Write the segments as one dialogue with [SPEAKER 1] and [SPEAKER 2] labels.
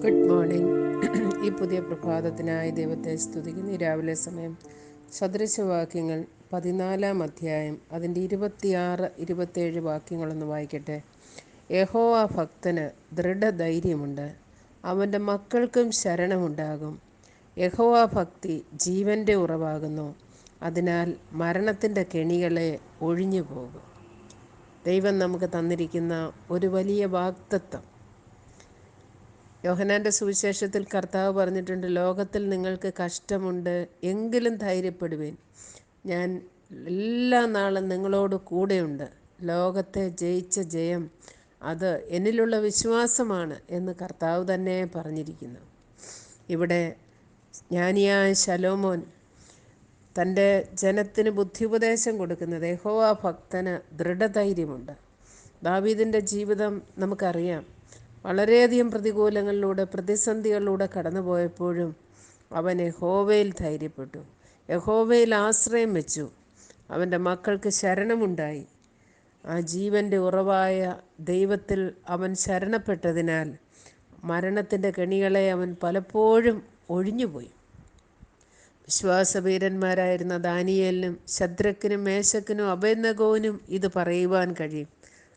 [SPEAKER 1] പുതിയ പ്രഭാതത്തിനായി ദൈവത്തെ സ്തുതിക്കുന്നു. രാവിലെ സമയം സദൃശവാക്യങ്ങൾ പതിനാലാം അധ്യായം അതിന്റെ ഇരുപത്തിയാറ് ഇരുപത്തേഴ് വാക്യങ്ങളൊന്ന് വായിക്കട്ടെ. യഹോവ ഭക്തന് ദൃഢധൈര്യമുണ്ട്. അവന്റെ മക്കൾക്കും ശരണമുണ്ടാകും. യഹോവ ഭക്തി ജീവന്റെ ഉറവാകുന്നു. അതിനാൽ മരണത്തിന്റെ കെണികളെ ഒഴിഞ്ഞു പോകും ദൈവം നമുക്ക് തന്നിരിക്കുന്ന ഒരു വലിയ വാക്തത്വം യോഹനാന്റെ സുവിശേഷത്തിൽ കർത്താവ് പറഞ്ഞിട്ടുണ്ട് ലോകത്തിൽ നിങ്ങൾക്ക് കഷ്ടമുണ്ട് എങ്കിലും ധൈര്യപ്പെടുവേൻ. ഞാൻ എല്ലാ നാളും നിങ്ങളോട് കൂടെയുണ്ട്. ലോകത്തെ ജയിച്ച ജയം അത് എന്നിലുള്ള വിശ്വാസമാണ് എന്ന് കർത്താവ് തന്നെ പറഞ്ഞിരിക്കുന്നു. ഇവിടെ ജ്ഞാനിയായ ശലോമോൻ തന്റെ ജനത്തിന് ബുദ്ധിപദേശം കൊടുക്കുന്നത് യഹോവ ഭക്തന് ദൃഢധൈര്യമുണ്ട്. ദാവീദിന്റെ ജീവിതം നമുക്കറിയാം. വളരെയധികം പ്രതികൂലങ്ങളിലൂടെ പ്രതിസന്ധികളിലൂടെ കടന്നുപോയപ്പോഴും അവൻ യഹോവയിൽ ധൈര്യപ്പെട്ടു. യഹോവയിൽ ആശ്രയം വെച്ചു. അവന്റെ മക്കൾക്ക് ശരണമുണ്ടായി. ആ ജീവന്റെ ഉറവായ ദൈവത്തിൽ അവൻ ശരണപ്പെട്ടതിനാൽ മരണത്തിന്റെ കെണികളെ അവൻ പലപ്പോഴും ഒഴിഞ്ഞുപോയി. വിശ്വാസവീരന്മാരായിരുന്ന ദാനിയേലിനും ശദ്രക്കിനും മേശക്കിനും അഭയനഗോവിനും ഇത് പറയുവാൻ കഴിയും.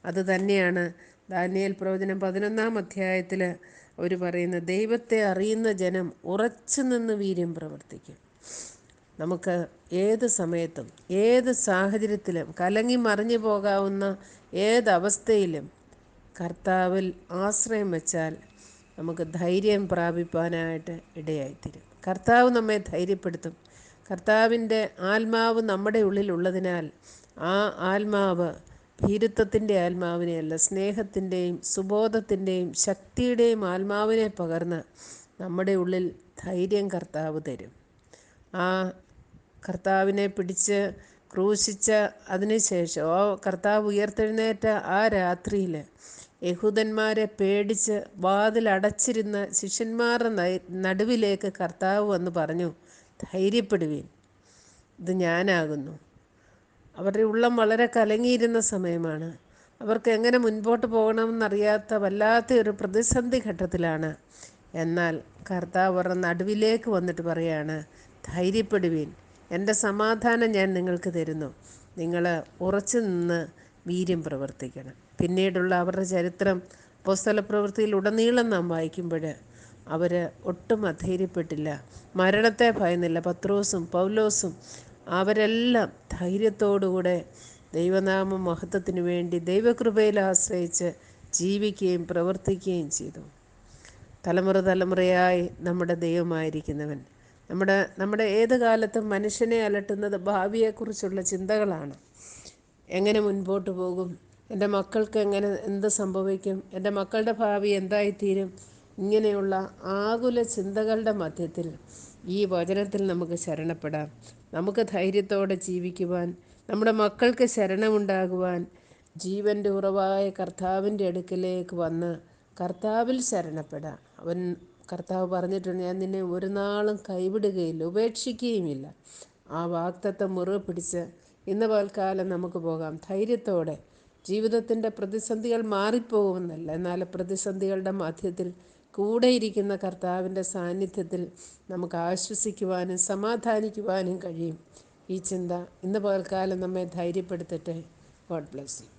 [SPEAKER 1] അത് തന്നെയാണ് ദാനിയേൽ പ്രവചനം പതിനൊന്നാം അധ്യായത്തിൽ അവർ പറയുന്ന ദൈവത്തെ അറിയുന്ന ജനം ഉറച്ചു നിന്ന് വീര്യം പ്രവർത്തിക്കും. നമുക്ക് ഏത് സമയത്തും ഏത് സാഹചര്യത്തിലും കലങ്ങി മറിഞ്ഞു പോകാവുന്ന ഏതവസ്ഥയിലും കർത്താവിൽ ആശ്രയം വെച്ചാൽ നമുക്ക് ധൈര്യം പ്രാപിപ്പാനായിട്ട് ഇടയായിത്തീരും. കർത്താവ് നമ്മെ ധൈര്യപ്പെടുത്തും. കർത്താവിന്റെ ആത്മാവ് നമ്മുടെ ഉള്ളിലുള്ളതിനാൽ ആ ആത്മാവ് ഭീരുത്വത്തിന്റെ ആത്മാവിനെയല്ല സ്നേഹത്തിന്റെയും സുബോധത്തിന്റെയും ശക്തിയുടെയും ആത്മാവിനെ പകർന്ന് നമ്മുടെ ഉള്ളിൽ ധൈര്യം കർത്താവ് തരും. ആ കർത്താവിനെ പിടിച്ച് ക്രൂശിച്ച അതിനുശേഷം ആ കർത്താവ് ഉയർത്തെഴുന്നേറ്റ ആ രാത്രിയിൽ യഹൂദന്മാരെ പേടിച്ച് വാതിലടച്ചിരുന്ന ശിഷ്യന്മാരുടെ നടുവിലേക്ക് കർത്താവ് വന്ന് പറഞ്ഞു ധൈര്യപ്പെടുവീൻ ഇത് ഞാനാകുന്നു. അവരുടെ ഉള്ളം വളരെ കലങ്ങിയിരുന്ന സമയമാണ്. അവർക്ക് എങ്ങനെ മുൻപോട്ട് പോകണമെന്നറിയാത്ത വല്ലാത്ത ഒരു പ്രതിസന്ധി ഘട്ടത്തിലാണ്. എന്നാൽ കർത്താവ് അവരുടെ നടുവിലേക്ക് വന്നിട്ട് പറയാണ് ധൈര്യപ്പെടുവീൻ. എന്റെ സമാധാനം ഞാൻ നിങ്ങൾക്ക് തരുന്നു. നിങ്ങൾ ഉറച്ചു നിന്ന് വീര്യം പ്രവർത്തിക്കണം. പിന്നീടുള്ള അവരുടെ ചരിത്രം പുസ്തല പ്രവൃത്തിയിൽ ഉടനീളം നാം വായിക്കുമ്പോൾ അവർ ഒട്ടും അധൈര്യപ്പെട്ടില്ല. മരണത്തെ ഭയന്നില്ല. പത്രോസും പൗലോസും അവരെല്ലാം ധൈര്യത്തോടുകൂടെ ദൈവനാമ മഹത്വത്തിന് വേണ്ടി ദൈവകൃപയിൽ ആശ്രയിച്ച് ജീവിക്കുകയും പ്രവർത്തിക്കുകയും ചെയ്തു. തലമുറ തലമുറയായി നമ്മുടെ ദൈവമായിരിക്കുന്നവൻ. നമ്മുടെ നമ്മുടെ ഏത് കാലത്തും മനുഷ്യനെ അലട്ടുന്നത് ഭാവിയെക്കുറിച്ചുള്ള ചിന്തകളാണ്. എങ്ങനെ മുൻപോട്ട് പോകും? എന്റെ മക്കൾക്ക് എങ്ങനെ എന്ത് സംഭവിക്കും? എന്റെ മക്കളുടെ ഭാവി എന്തായിത്തീരും? ഇങ്ങനെയുള്ള ആകുല ചിന്തകളുടെ മധ്യത്തിൽ ഈ വചനത്തിൽ നമുക്ക് ശരണപ്പെടാം. നമുക്ക് ധൈര്യത്തോടെ ജീവിക്കുവാൻ നമ്മുടെ മക്കൾക്ക് ശരണമുണ്ടാകുവാൻ ജീവന്റെ ഉറവായ കർത്താവിന്റെ അടുക്കലേക്ക് വന്ന് കർത്താവിൽ ശരണപ്പെടാം. അവൻ കർത്താവ് പറഞ്ഞിട്ടുണ്ട് ഞാൻ നിന്നെ ഒരു നാളും കൈവിടുകയില്ല ഉപേക്ഷിക്കുകയുമില്ല. ആ വാക്തത്വം മുറിവ് പിടിച്ച് ഇന്ന് പൽക്കാലം നമുക്ക് പോകാം. ധൈര്യത്തോടെ ജീവിതത്തിന്റെ പ്രതിസന്ധികൾ മാറിപ്പോകുമെന്നല്ല എന്നാൽ പ്രതിസന്ധികളുടെ മധ്യത്തിൽ കൂടെ ഇരിക്കുന്ന കർത്താവിന്റെ സാന്നിധ്യത്തിൽ നമുക്ക് ആശ്വസിക്കുവാനും സമാധാനിക്കുവാനും കഴിയും. ഈ ചിന്ത ഇന്ന് പകൽക്കാലം നമ്മെ ധൈര്യപ്പെടുത്തട്ടെ. God bless you.